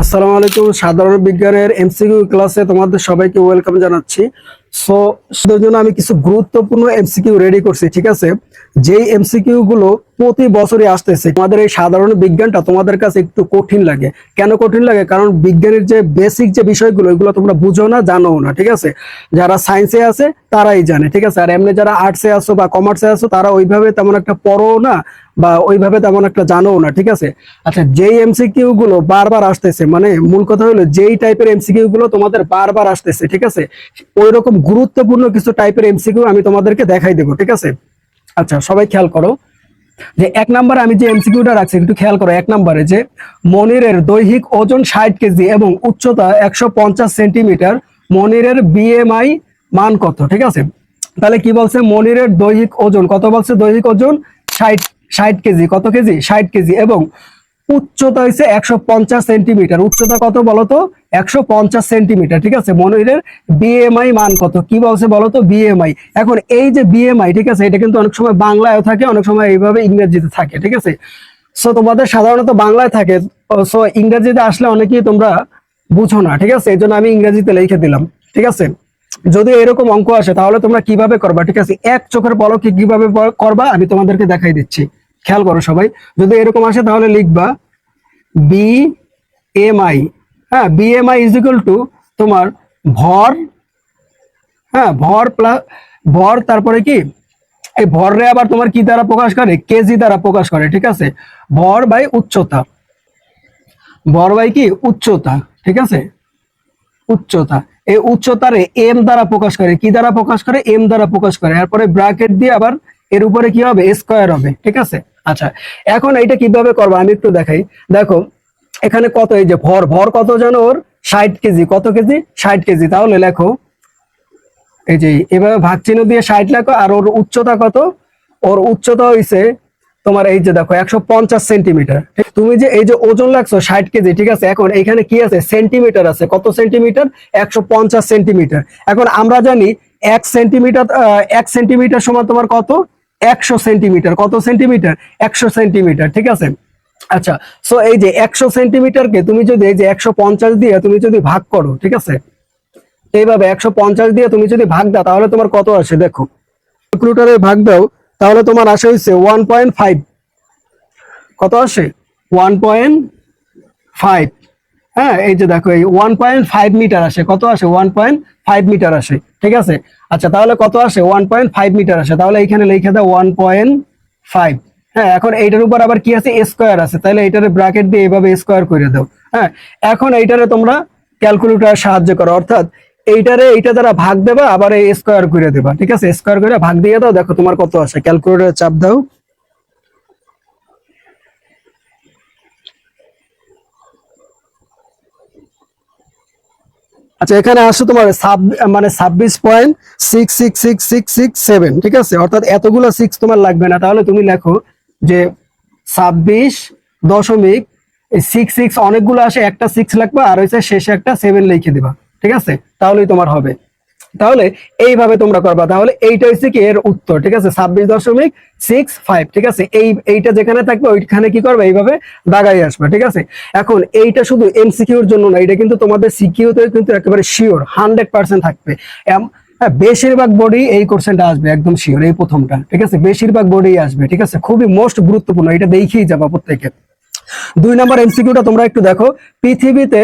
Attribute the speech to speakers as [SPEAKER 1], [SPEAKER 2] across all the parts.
[SPEAKER 1] আসসালামু আলাইকুম, সাধারণ বিজ্ঞানের এমসিকিউ ক্লাসে তোমাদের সবাইকে ওয়েলকাম জানাচ্ছি। সো সেটার জন্য আমি কিছু গুরুত্বপূর্ণ এমসিকিউ রেডি করছি, ঠিক আছে? যেই এমসিকিউ গুলো প্রতি বছরই আসতেছে। তোমাদের এই সাধারণ বিজ্ঞানটা তোমাদের কাছে একটু কঠিন লাগে। কেন কঠিন লাগে? কারণ বিজ্ঞানের যে বেসিক যে বিষয়গুলো, এগুলো তোমরা বুঝো না জানো না, ঠিক আছে? যারা সায়েন্সে আছে, তারাই জানে, ঠিক আছে? আর এমনি যারা আর্টসে আসো বা কমার্সে আসো তারা ওইভাবে তেমন একটা পড়ো না বা ওইভাবে তেমন একটা জানো না, ঠিক আছে? আচ্ছা যেই এমসিকিউ গুলো বারবার আসতেছে মানে মূল কথা হলো যেই টাইপের এমসিকিউ গুলো তোমাদের বারবার আসতেছে, ঠিক আছে? ওই রকম গুরুত্বপূর্ণ কিছু টাইপের এমসিকিউ আমি তোমাদেরকে দেখাই দেবো, ঠিক আছে? আচ্ছা সবাই খেয়াল করো। যে এক নম্বরে আমি যে এমসিকিউটা রাখছি, একটু খেয়াল করো, এক নম্বরে যে মনিরের দৈহিক ওজন ষাট কেজি এবং উচ্চতা একশো পঞ্চাশ সেন্টিমিটার, মনিরের বিএমআই মান কত, ঠিক আছে? তাহলে কি বলছে? মনিরের দৈহিক ওজন, কত বলছে? দৈহিক ওজন ষাট ষাট কেজি, কত কেজি? ষাট কেজি এবং উচ্চতা হচ্ছে একশো পঞ্চাশ সেন্টিমিটার। উচ্চতা কত বলতো? একশো পঞ্চাশ সেন্টিমিটার, ঠিক আছে? মনিরের বিএমআই মান কত? কি বলছে বলতো? বিএমআই এখন এই যে বিএমআই ঠিক আছে, এটা কিন্তু অনেক সময় বাংলায় থাকে, অনেক সময় এইভাবে ইংরেজিতে থাকে, ঠিক আছে? সো তোমাদের সাধারণত বাংলায় থাকে। সো ইংরেজিতে আসলে অনেকেই তোমরা বুঝো না, ঠিক আছে? এই জন্য আমি ইংরেজিতে লিখে দিলাম, ঠিক আছে? যদি এরকম অঙ্ক আসে, তাহলে তোমরা কীভাবে করবা, ঠিক আছে? এক চোখের পলকে কীভাবে করবা, আমি তোমাদেরকে দেখাই দিচ্ছি। খেয়াল করো সবাই। যদি এরকম আসে, তাহলে লিখবা। বি এম আই হ্যাঁ B M I is equal to তোমার ভর হ্যাঁ ভর প্লাস ভর তারপরে কি? এই ভররে আবার তোমার কি দ্বারা প্রকাশ করে? কেজি দ্বারা প্রকাশ করে, ঠিক আছে? ভর বাই উচ্চতা। ভর বাই কি? উচ্চতা, ঠিক আছে? উচ্চতা। এই উচ্চতারে এম দ্বারা প্রকাশ করে। কি দ্বারা প্রকাশ করে? এম দ্বারা প্রকাশ করে। এরপরে ব্র্যাকেট দিয়ে আবার এর উপরে কি হবে? স্কোয়ার হবে, ঠিক আছে? আচ্ছা এখন এইটা কীভাবে করব? আমি একটু দেখাই। দেখো, এখানে কত, এই যে ভর ভর কত জানো ওর? ষাট কেজি। কত কেজি? ষাট কেজি। তাহলে লেখো, এই যে এভাবে ভাগ চিহ্ন দিয়ে ষাট লেখো, আর ওর উচ্চতা কত? ওর উচ্চতা হইছে তোমার এই যে দেখো, একশো পঞ্চাশ সেন্টিমিটার। তুমি যে এই যে ওজন লাগছো ষাট কেজি, ঠিক আছে? এখন এখানে কি আছে? সেন্টিমিটার আছে। কত সেন্টিমিটার? একশো পঞ্চাশ সেন্টিমিটার। এখন আমরা জানি এক সেন্টিমিটার এক সেন্টিমিটার সমান তোমার কত? একশো সেন্টিমিটার। কত সেন্টিমিটার? একশো সেন্টিমিটার, ঠিক আছে? আচ্ছা সো এই যে একশো সেন্টিমিটারকে তুমি যদি এই যে একশো পঞ্চাশ দিয়ে তুমি যদি ভাগ করো, ঠিক আছে? এইভাবে একশো পঞ্চাশ দিয়ে তুমি যদি ভাগ দাও, তাহলে তোমার কত আসে? দেখো ক্যালকুলেটারে ভাগ দাও, তাহলে তোমার আসে হচ্ছে ওয়ান পয়েন্ট ফাইভ কত আসে? ওয়ান পয়েন্ট ফাইভ হ্যাঁ এই যে দেখো, এই ওয়ান পয়েন্ট ফাইভ মিটার আসে। কত আসে? ওয়ান পয়েন্ট ফাইভ মিটার আসে, ঠিক আছে? আচ্ছা তাহলে কত আসে? ওয়ান পয়েন্ট ফাইভ মিটার আসে। তাহলে এখানে লিখে দাও ওয়ান পয়েন্ট ফাইভ হ্যাঁ এখন এইটার উপর আবার কি আছে? স্কোয়ার আছে। তাহলে এইটারে ব্র্যাকেট দিয়ে এইভাবে স্কোয়ার করে দাও। হ্যাঁ এখন এইটারে তোমরা ক্যালকুলেটর সাহায্য করো। অর্থাৎ এইটারে এইটা দ্বারা ভাগ দেবা, আবার এই স্কোয়ার করে দেবা। ঠিক আছে? স্কোয়ার করে ভাগ দিয়ে দাও। দেখো তোমার কত আসে? ক্যালকুলেটরে চাপ দাও। আচ্ছা এখানে আসো তোমার মানে ছাব্বিশ point six six six six six seven ঠিক আছে? অর্থাৎ এতগুলো সিক্স তোমার লাগবে না। তাহলে তুমি লেখো যে ছাব্বিশ দশমিক সিক্স সিক্স অনেকগুলো আসে, একটা সিক্স লাগবে আর হচ্ছে শেষে একটা সেভেন লিখে দিবা, ঠিক আছে? তাহলেই তোমার হবে। তাহলে এইভাবে তোমরা করবা। তাহলে এইটা হচ্ছে কি এর উত্তর ঠিক আছে? ছাব্বিশ দশমিক সিক্স ফাইভ ঠিক আছে? এই এইটা যেখানে থাকবে ওইখানে কি করবে? এইভাবে দাগাই আসবে ঠিক আছে? এখন এইটা শুধু এমসিকিউর জন্য না এটা কিন্তু তোমাদের সিকিউতে কিন্তু একেবারে শিওর হান্ড্রেড পার্সেন্ট থাকবে। হ্যাঁ, বেশিরভাগ বডি এই কোশ্চেনটা আসবে একদম শিওর এই প্রথমটা ঠিক আছে? বেশিরভাগ বডি আসবে ঠিক আছে? খুবই মোস্ট গুরুত্বপূর্ণ এটা দেখেই যাবা প্রত্যেকে। দুই নম্বর এমসিকিউটা তোমরা একটু দেখো পৃথিবীতে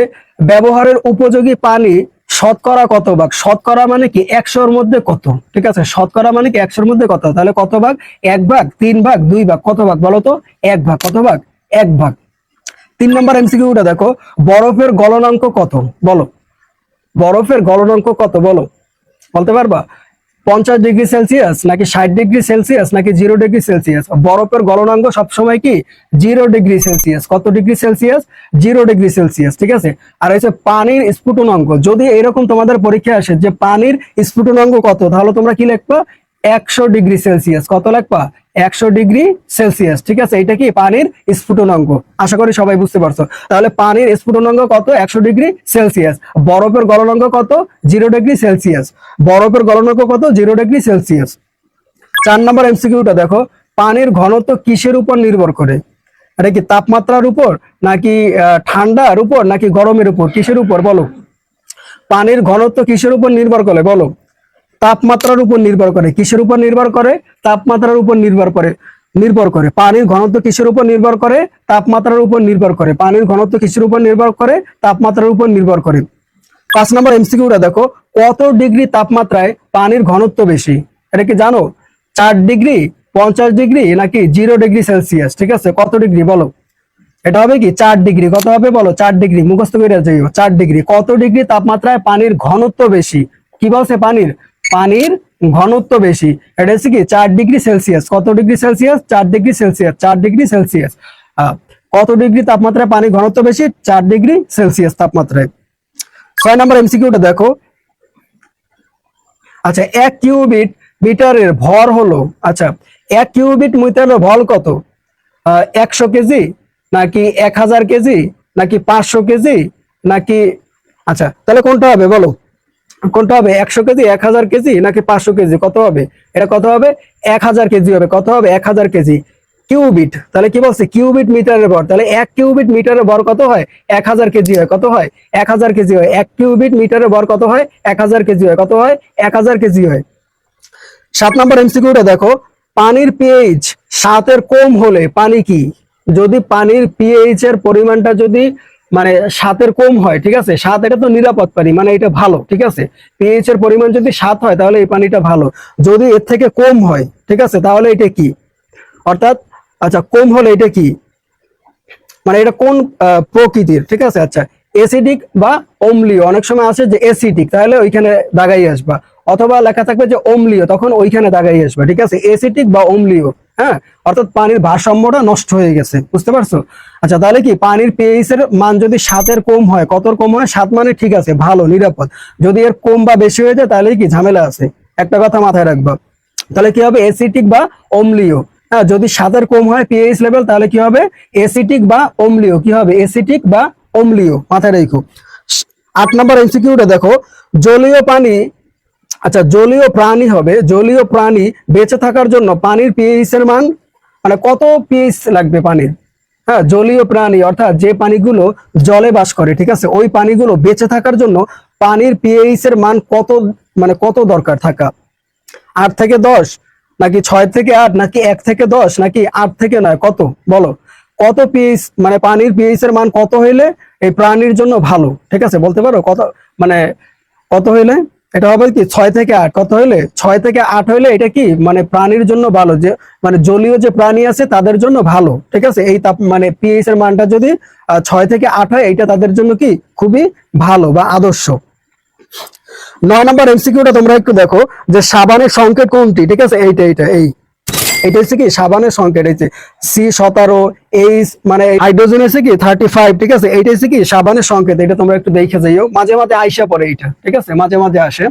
[SPEAKER 1] ব্যবহারের উপযোগী পানি শতকরা কত ভাগ? শতকরা মানে কি একশোর মধ্যে কত? ঠিক আছে? শতকরা মানে কি একশোর মধ্যে কত? তাহলে কত ভাগ? এক ভাগ, তিন ভাগ, দুই ভাগ। কত ভাগ বলো তো? এক ভাগ। কত ভাগ? এক ভাগ। তিন নম্বর এমসিকিউটা দেখো। বরফের গলনাঙ্ক কত? বলো। বরফের গলনাঙ্ক কত? বলো। বলতে পারবা? পঞ্চাশ ডিগ্রি সেলসিয়াস নাকি ষাট ডিগ্রি সেলসিয়াস নাকি জিরো ডিগ্রি সেলসিয়াস? বরফের গলনাঙ্গ সবসময় কি? Zero degree Celsius. কত degree Celsius? Zero degree Celsius, ঠিক আছে? আর হচ্ছে পানির স্ফুটনাঙ্গ যদি এরকম তোমাদের পরীক্ষা আসে যে পানির স্ফুটনাঙ্গ কত, তাহলে তোমরা কি লিখবা? একশো ডিগ্রি সেলসিয়াস। কত লিখবা একশো ডিগ্রি সেলসিয়াস, ঠিক আছে? এটা কি? পানির স্ফুটনাঙ্ক। আশা করি সবাই বুঝতে পারছ। তাহলে পানির স্ফুটনাঙ্ক কত? একশো ডিগ্রি সেলসিয়াস। বরফের গলনাঙ্ক কত? Zero degree Celsius. বরফের গলনাঙ্ক কত? Zero degree Celsius. চার নম্বর এমসিকিউটা দেখো। পানির ঘনত্ব কিসের উপর নির্ভর করে? এটা কি তাপমাত্রার উপর, নাকি ঠান্ডার উপর, নাকি গরমের উপর? কিসের উপর? বলো। পানির ঘনত্ব কিসের উপর নির্ভর করে? বলো। তাপমাত্রার উপর নির্ভর করে। কিসের উপর নির্ভর করে? তাপমাত্রার উপর নির্ভর করে। নির্ভর করে। পানির ঘনত্ব কিসের উপর নির্ভর করে? তাপমাত্রার উপর নির্ভর করে। পানির ঘনত্ব কিসের উপর নির্ভর করে? তাপমাত্রার উপর নির্ভর করে। পাঁচ নম্বর এমসিকিউটা দেখো। কত ডিগ্রি তাপমাত্রায় পানির ঘনত্ব বেশি? এটা কি জানো? চার ডিগ্রি, পঞ্চাশ ডিগ্রি নাকি জিরো ডিগ্রি সেলসিয়াস? ঠিক আছে? কত ডিগ্রি বলো? এটা হবে কি? চার ডিগ্রি। কত হবে বলো? চার ডিগ্রি। মুখস্থ করে চার ডিগ্রি। কত ডিগ্রি তাপমাত্রায় পানির ঘনত্ব বেশি? কি বলছে পানির? পানির ঘনত্ব বেশি। এটা হচ্ছে কি, চার ডিগ্রি সেলসিয়াস। কত ডিগ্রি সেলসিয়াস? চার ডিগ্রি সেলসিয়াস। চার ডিগ্রি সেলসিয়াস। কত ডিগ্রি তাপমাত্রায় পানির ঘনত্ব বেশি? চার ডিগ্রি সেলসিয়াস তাপমাত্রায়। ছয় নম্বর এমসিকিউটা দেখো। আচ্ছা এক কিউবিট মিটারের ভর হলো আচ্ছা এক কিউবিট মিটারের ভর কত? একশো কেজি, নাকি এক হাজার কেজি, নাকি পাঁচশো কেজি, নাকি আচ্ছা তাহলে কোনটা হবে বলো? কোনটা হবে? একশো কেজি, এক হাজার কেজি নাকি পাঁচশো কেজি? কত হবে? এটা কত হবে? এক হাজার কেজি হবে। কত হবে? এক হাজার কেজি। কিউবিট। তাহলে কি বলছে? কিউবিট মিটারের ভর। তাহলে এক কিউবিট মিটারের ভর কত হয়? এক হাজার কেজি হয়। কত হয়? এক হাজার কেজি হয়। এক কিউবিট মিটারের ভর কত হয়? এক হাজার কেজি হয়। কত হয়? এক হাজার কেজি হয়। সাত নম্বর এমসিকিউটা দেখো। পানির পিএইচ সাতের কম হলে পানি কি? যদি পানির পিএইচ এর পরিমাণটা যদি মানে সাতের কম হয়, ঠিক আছে? সাত এটা তো নিরাপদ পানি মানে এটা ভালো, ঠিক আছে? পিএইচ এর পরিমাণ যদি সাত হয়, তাহলে এই পানিটা ভালো। যদি এর থেকে কম হয়, ঠিক আছে? তাহলে এটা কি? অর্থাৎ আচ্ছা কম হলে এটা কি? মানে এটা কোন প্রকৃতির, ঠিক আছে? আচ্ছা এসিডিক বা অম্লীয়। অনেক সময় আছে যে এসিডিক তাহলে ওইখানে দাগাই আসবা। অথবা লেখা থাকবে যে অম্লীয়, তখন ওইখানে দাগাই আসবা, ঠিক আছে? এসিডিক বা অম্লীয়। হ্যাঁ? অর্থাৎ পানির ভারসাম্যটা নষ্ট হয়ে গেছে। বুঝতে পারছ? আচ্ছা তাহলে কি পানির পিএইচ এর মান যদি সাতের কম হয়, কতর কম হয়? সাত মানে ঠিক আছে, ভালো, নিরাপদ। যদি এর কম বা বেশি হয়ে যায়, তাহলে কি ঝামেলা আছে? একটা কথা মাথায় রাখবা। তাহলে কি হবে? এসিটিক বা অম্লীয়। হ্যাঁ যদি সাতের কম হয় পিএইচ লেভেল তাহলে কি হবে? এসিটিক বা অম্লীয়। কি হবে? এসিটিক বা অম্লীয়। মাথায় রেখো। আট নম্বর এমসিকিউটা দেখো। জলীয় পানি আচ্ছা জলীয় প্রাণী হবে, জলীয় প্রাণী বেঁচে থাকার জন্য পানির পিএইচ এর মান মানে কত পিএইচ লাগবে পানির? হ্যাঁ জলীয় প্রাণী, অর্থাৎ যে পানিগুলো জলে বাস করে, ঠিক আছে? ওই পানিগুলো বেঁচে থাকার জন্য পানির পিএইচ এর মান কত মানে কত দরকার থাকা? আট থেকে দশ, নাকি ছয় থেকে আট, নাকি এক থেকে দশ, নাকি আট থেকে নয়, কত? বলো। কত পিএইচ মানে পানির পিএইচ এর মান কত হইলে এই প্রাণীর জন্য ভালো? ঠিক আছে, বলতে পারো? কত মানে কত হইলে? এটা হবে কি ছয় থেকে আট? কত হইলে? ছয় থেকে আট হইলে এটা কি? মানে প্রাণীর জন্য ভালো যে মানে জলীয় যে প্রাণী আছে তাদের জন্য ভালো, ঠিক আছে? এই তাপ মানে পিএইচ এর মানটা যদি ছয় থেকে আট হয় এটা তাদের জন্য কি? খুবই ভালো বা আদর্শ। নয় নম্বর এমসিকিউটা তোমরা একটু দেখো যে সাবানের সংকেত কোনটি, ঠিক আছে? এইটা এইটা, এই। এটা হচ্ছে কি, সাবানের সংকেত, এই যে সি সতেরো এইচ মানে হাইড্রোজেন হচ্ছে কি থার্টি ফাইভ ঠিক আছে? এইটা হচ্ছে কি, সাবানের সংকেত, এটা তোমরা একটু দেখে যাইও। মাঝে মাঝে আইসা পড়ে এইটা, ঠিক আছে? মাঝে মাঝে আসে।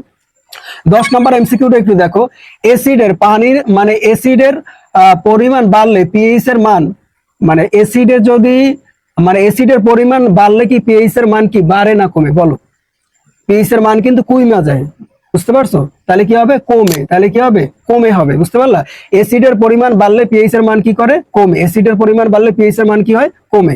[SPEAKER 1] দশ নম্বর এমসিকিউটা একটু দেখো। এসিডের পানির মানে এসিডের পরিমাণ বাড়লে পিএইচ এর মান মানে এসিডের যদি মানে এসিডের পরিমাণ বাড়লে কি পিএইচ এর মান কি বাড়ে না কমে? বলো। পিএইচ এর মান কিন্তু কুইমা যায়। বুঝতে পারছ? তাহলে কি হবে? কমে। তাহলে কি হবে? কমে হবে। বুঝতে পারলা? এসিডের পরিমাণ বাড়লে পিএইচ এর মান কি করে? কমে। এসিডের পরিমাণ বাড়লে পিএইচ এর মান কি হয়? কমে।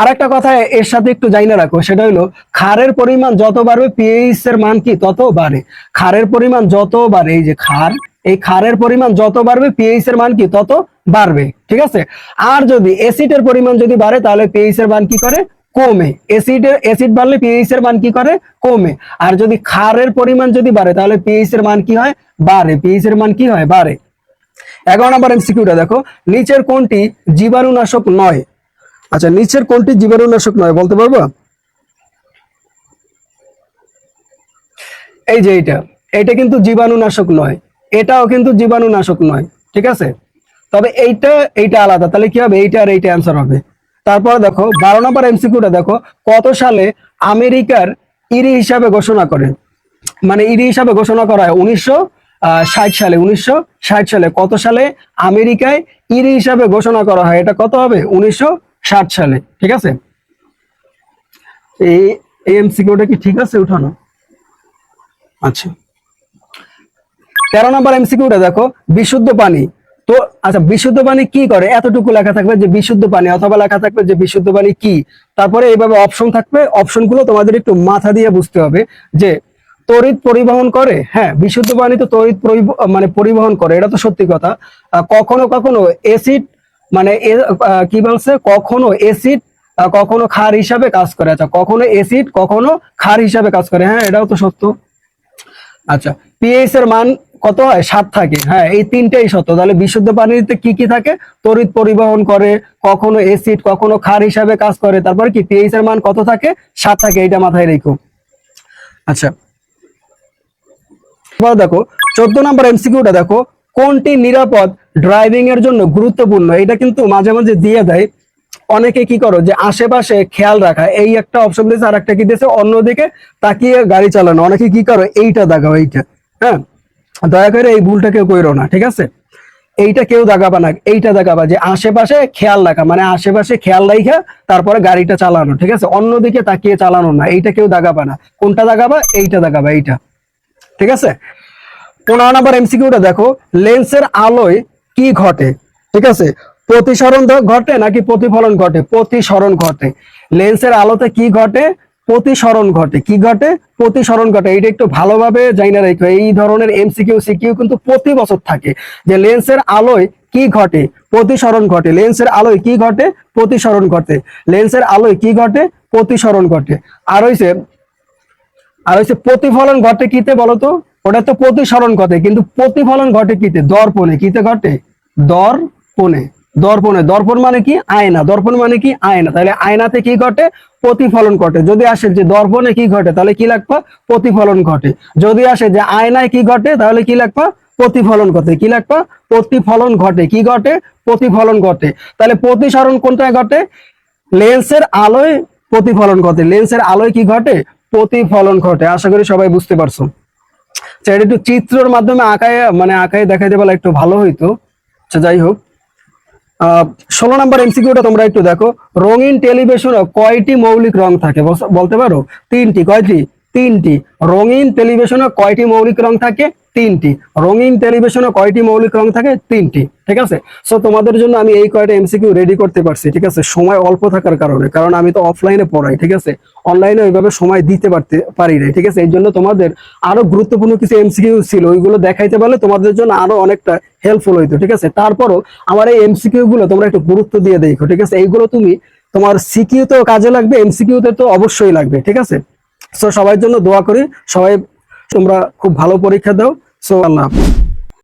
[SPEAKER 1] আর একটা কথা এর সাথে একটু জানা রাখো, সেটা হলো ক্ষারের পরিমাণ যত বাড়বে পিএইচ এর মান কি তত বাড়ে। খারের পরিমাণ যত বাড়ে, এই যে খার এই খারের পরিমাণ যত বাড়বে পিএইচ এর মান কি তত বাড়বে। ঠিক আছে? আর যদি অ্যাসিডের পরিমাণ যদি বাড়ে, তাহলে পিএইচ এর মান কি করে? কমে। অ্যাসিডের অ্যাসিড বাড়লে পিএইচ এর মান কি করে? কমে। আর যদি ক্ষারের পরিমাণ যদি বাড়ে, তাহলে পিএইচ এর মান কি হয়? বাড়ে। পিএইচ এর মান কি হয়? বাড়ে। এগারো নম্বর এমসিকিউটা দেখো। নিচের কোনটি জীবাণুনাশক নয়। আচ্ছা নিচের কোনটি জীবাণুনাশক নয়, বলতে পারব? এই যে এইটা। এটা কিন্তু জীবাণুনাশক নয়। এটাও কিন্তু জীবাণুনাশক নয়। ঠিক আছে? তবে এইটা এইটা আলাদা। তাহলে কি হবে? এইটা আর এইটা অ্যান্সার হবে। তারপরে দেখো, বারো নম্বর এমসিকিউটা দেখো, কত সালে আমেরিকার ইরি হিসাবে ঘোষণা করে। মানে ইরি হিসাবে ঘোষণা করা হয় উনিশশো ষাট সালে, উনিশশো ষাট সালে। কত সালে আমেরিকায় ইরি হিসাবে ঘোষণা করা হয়? এটা কত হবে? উনিশশো ষাট সালে, ঠিক আছে? এই এমসিকিউটা কি ঠিক আছে উঠানো? আচ্ছা। তেরো নম্বর এমসিকিউটা দেখো, বিশুদ্ধ পানি। তো আচ্ছা বিশুদ্ধ পানি কি করে? এতটুকু লেখা থাকবে যে বিশুদ্ধ পানি, অথবা লেখা থাকবে যে বিশুদ্ধ পানি কি? তারপরে এইভাবে অপশন থাকবে। অপশনগুলো তোমাদের একটু মাথা দিয়ে বুঝতে হবে যে তড়িৎ পরিবহন করে হ্যাঁ বিশুদ্ধ পানি তো তড়িৎ মানে পরিবহন করে, এটা তো সত্যি কথা। কখনো কখনো এসিড মানে কি বলছে? কখনো এসিড কখনো ক্ষার হিসাবে কাজ করে। আচ্ছা কখনো এসিড কখনো ক্ষার হিসাবে কাজ করে। হ্যাঁ এটাও তো সত্য। আচ্ছা পিএইচ এর মান কত হয়? সাত থাকে। হ্যাঁ এই তিনটেই সত্য। তাহলে বিশুদ্ধ পানিতে কি কি থাকে? তড়িৎ পরিবহন করে, কখনো এসিড কখনো ক্ষার হিসাবে কাজ করে। তারপরে কি? পিএইচ এর মান কত থাকে? সাত থাকে এটা মাথায় রেখো। আচ্ছা। দেখো, চোদ্দ নম্বর এমসিকিউটা দেখো, কোনটি নিরাপদ ড্রাইভিং এর জন্য গুরুত্বপূর্ণ? এটা কিন্তু মাঝে মাঝে দিয়ে দেয়। অনেকে কি করো, যে আশেপাশে খেয়াল রাখা, এই একটা অপশন দিয়েছে আর একটা কি দিয়েছে, অন্যদিকে তাকিয়ে গাড়ি চালানো। অনেকে কি করো, এইটা দাগাও এইটা। হ্যাঁ? দয়া করে এই ভুলটা কেউ করো না, ঠিক আছে? এইটা কেউ দাগাবা না, এইটা দাগাবা যে আশেপাশে খেয়াল রাখা মানে আশেপাশে খেয়াল রাখা তারপরে গাড়িটা চালানো, ঠিক আছে? অন্যদিকে তাকিয়ে চালানো না, এইটা কেউ দাগাবা না। কোনটা দাগাবা? এইটা দাগাবা, এইটা। ঠিক আছে? পনেরো নম্বর এমসিকিউটা দেখো, লেন্সের আলোয় কি ঘটে, ঠিক আছে? প্রতিসরণ ঘটে নাকি প্রতিফলন ঘটে? প্রতিসরণ ঘটে। লেন্সের আলোতে কি ঘটে? প্রতিসরণ ঘটে। কি ঘটে? প্রতিসরণ ঘটে। এটা একটু ভালোভাবে জানি রেখো। এই ধরনের এমসিকিউ সিকিউ কিন্তু প্রতি বছর থাকে। যে লেন্সের আলোয় কি ঘটে? প্রতিসরণ ঘটে। লেন্সের আলোয় কি ঘটে? প্রতিসরণ ঘটে। লেন্সের আলোয় কি ঘটে? প্রতিসরণ ঘটে। আর হইছে, আর হচ্ছে প্রতিফলন ঘটে কিতে বলতো? ওটা তো প্রতিসরণ ঘটে। কিন্তু প্রতিফলন ঘটে কিতে? দর্পণে। কিতে ঘটে? দর্পণে। দর্পণে দর্পণ মানে কি? আয়না। দর্পণ মানে কি? আয়না। তাহলে আয়নাতে কি ঘটে? প্রতিফলন ঘটে। যদি আসে যে দর্পণে কি ঘটে তাহলে কি লাগবে? প্রতিফলন ঘটে। যদি আসে যে আয়নায় কি ঘটে তাহলে কি লাগবে? প্রতিফলন ঘটে। কি লাগবে? প্রতিফলন ঘটে। কি ঘটে? প্রতিফলন ঘটে। তাহলে প্রতিসরণ কোনটায় ঘটে? লেন্সের আলোয় প্রতিফলন ঘটে। লেন্সের আলোয় কি ঘটে? প্রতিফলন ঘটে। আশা করি সবাই বুঝতে পারছ। আচ্ছা, এটা একটু চিত্রের মাধ্যমে আঁকায় মানে আঁকায় দেখাইতে বলে একটু ভালো হইতো। আচ্ছা যাই হোক। ষোলো নম্বর এমসিকিউটা তোমরা একটু দেখো। রঙিন টেলিভিশনে কয়টি মৌলিক রং থাকে? বলতে পারো? তিনটি। কয়টি? তিনটি। রঙিন টেলিভিশনে কয়টি মৌলিক রং থাকে? তিনটি। রঙিন টেলিভিশনে কয়টি মৌলিক রং থাকে? তিনটি। ঠিক আছে? সো তোমাদের জন্য আমি এই কয়টা এমসিকিউ রেডি করতে পারছি, ঠিক আছে? সময় অল্প থাকার কারণে, কারণ আমি তো অফলাইনে পড়াই, ঠিক আছে? অনলাইনে ওইভাবে সময় দিতে পারতে, পারি না ঠিক আছে? এই জন্য তোমাদের আরও গুরুত্বপূর্ণ কিছু এমসিকিউ ছিল, ওইগুলো দেখাইতে পারলে তোমাদের জন্য আরও অনেকটা হেল্পফুল হইতো, ঠিক আছে? তারপরও আমার এই এমসিকিউ গুলো তোমরা একটু গুরুত্ব দিয়ে দেখো, ঠিক আছে? এইগুলো তুমি তোমার সিকিউ তো কাজে লাগবে এমসিকিউ তে তো অবশ্যই লাগবে, ঠিক আছে? সো সবার জন্য দোয়া করি, সবাই তোমরা খুব ভালো পরীক্ষা দাও। সো আল্লাহ।